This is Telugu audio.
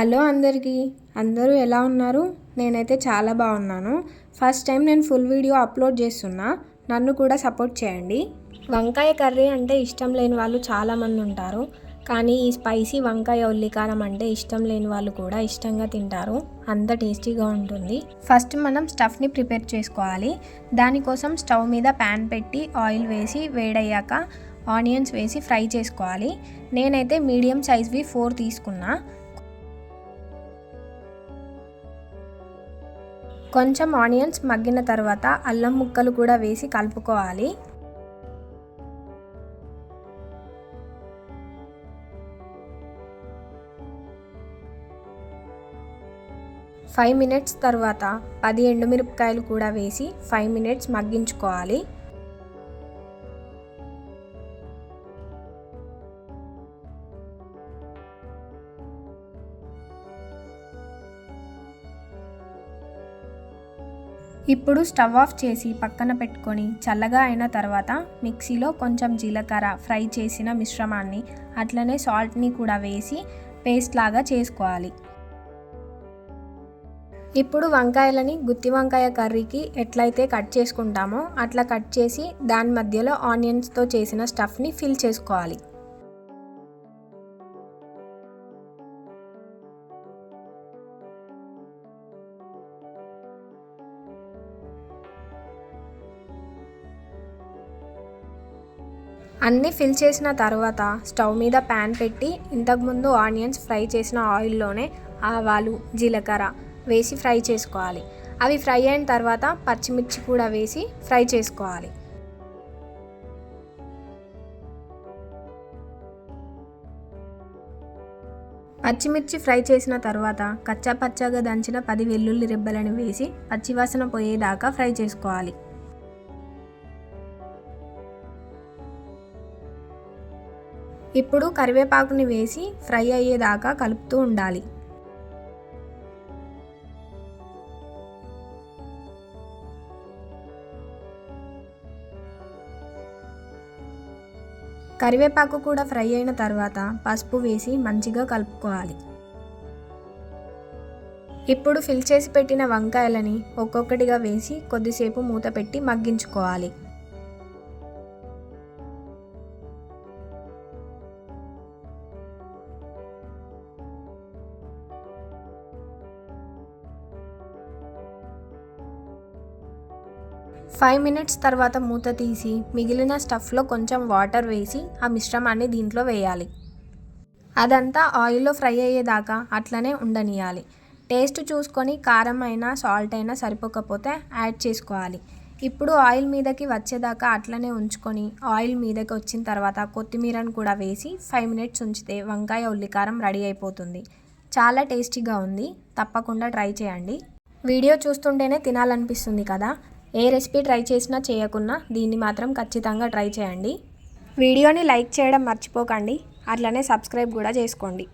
హలో అందరికీ. అందరూ ఎలా ఉన్నారు? నేనైతే చాలా బాగున్నాను. ఫస్ట్ టైం నేను ఫుల్ వీడియో అప్లోడ్ చేస్తున్నా. నన్ను కూడా సపోర్ట్ చేయండి. వంకాయ కర్రీ అంటే ఇష్టం లేని వాళ్ళు చాలామంది ఉంటారు. కానీ ఈ స్పైసీ వంకాయ ఉల్లికారం అంటే ఇష్టం లేని వాళ్ళు కూడా ఇష్టంగా తింటారు. అంత టేస్టీగా ఉంటుంది. ఫస్ట్ మనం స్టఫ్ని ప్రిపేర్ చేసుకోవాలి. దానికోసం స్టవ్ మీద ప్యాన్ పెట్టి ఆయిల్ వేసి వేడయ్యాక ఆనియన్స్ వేసి ఫ్రై చేసుకోవాలి. నేనైతే మీడియం సైజ్వి ఫోర్ తీసుకున్నా. కొంచెం ఆనియన్స్ మగ్గిన తర్వాత అల్లం ముక్కలు కూడా వేసి కలుపుకోవాలి. ఫైవ్ మినిట్స్ తర్వాత పది ఎండుమిరపకాయలు కూడా వేసి ఫైవ్ మినిట్స్ మగ్గించుకోవాలి. ఇప్పుడు స్టవ్ ఆఫ్ చేసి పక్కన పెట్టుకొని చల్లగా అయిన తర్వాత మిక్సీలో కొంచెం జీలకర్ర ఫ్రై చేసిన మిశ్రమాన్ని అట్లనే సాల్ట్ని కూడా వేసి పేస్ట్ లాగా చేసుకోవాలి. ఇప్పుడు వంకాయలని గుత్తి వంకాయ కర్రీకి ఎట్లయితే కట్ చేసుకుంటామో అట్లా కట్ చేసి దాని మధ్యలో ఆనియన్స్తో చేసిన స్టఫ్ని ఫిల్ చేసుకోవాలి. అన్నీ ఫిల్ చేసిన తర్వాత స్టవ్ మీద ప్యాన్ పెట్టి ఇంతకుముందు ఆనియన్స్ ఫ్రై చేసిన ఆయిల్లోనే ఆవాలు జీలకర్ర వేసి ఫ్రై చేసుకోవాలి. అవి ఫ్రై అయిన తర్వాత పచ్చిమిర్చి కూడా వేసి ఫ్రై చేసుకోవాలి. పచ్చిమిర్చి ఫ్రై చేసిన తర్వాత కచ్చా పచ్చగా దంచిన పది వెల్లుల్లి రెబ్బలను వేసి పచ్చివాసన పోయేదాకా ఫ్రై చేసుకోవాలి. ఇప్పుడు కరివేపాకుని వేసి ఫ్రై అయ్యేదాకా కలుపుతూ ఉండాలి. కరివేపాకు కూడా ఫ్రై అయిన తర్వాత పసుపు వేసి మంచిగా కలుపుకోవాలి. ఇప్పుడు ఫిల్ చేసి పెట్టిన వంకాయలని ఒక్కొక్కటిగా వేసి కొద్దిసేపు మూత పెట్టి మగ్గించుకోవాలి. ఫైవ్ మినిట్స్ తర్వాత మూత తీసి మిగిలిన స్టఫ్లో కొంచెం వాటర్ వేసి ఆ మిశ్రమాన్ని దీంట్లో వేయాలి. అదంతా ఆయిల్లో ఫ్రై అయ్యేదాకా అట్లనే ఉండనియాలి. టేస్ట్ చూసుకొని కారం అయినా సాల్ట్ అయినా సరిపోకపోతే యాడ్ చేసుకోవాలి. ఇప్పుడు ఆయిల్ మీదకి వచ్చేదాకా అట్లనే ఉంచుకొని ఆయిల్ మీదకి వచ్చిన తర్వాత కొత్తిమీరను కూడా వేసి ఫైవ్ మినిట్స్ ఉంచితే వంకాయ ఉల్లికారం రెడీ అయిపోతుంది. చాలా టేస్టీగా ఉంది. తప్పకుండా ట్రై చేయండి. వీడియో చూస్తుంటేనే తినాలనిపిస్తుంది కదా? ఏ రెసిపీ ట్రై చేసినా చేయకున్నా దీన్ని మాత్రం ఖచ్చితంగా ట్రై చేయండి. వీడియోని లైక్ చేయడం మర్చిపోకండి. అట్లనే సబ్స్క్రైబ్ కూడా చేసుకోండి.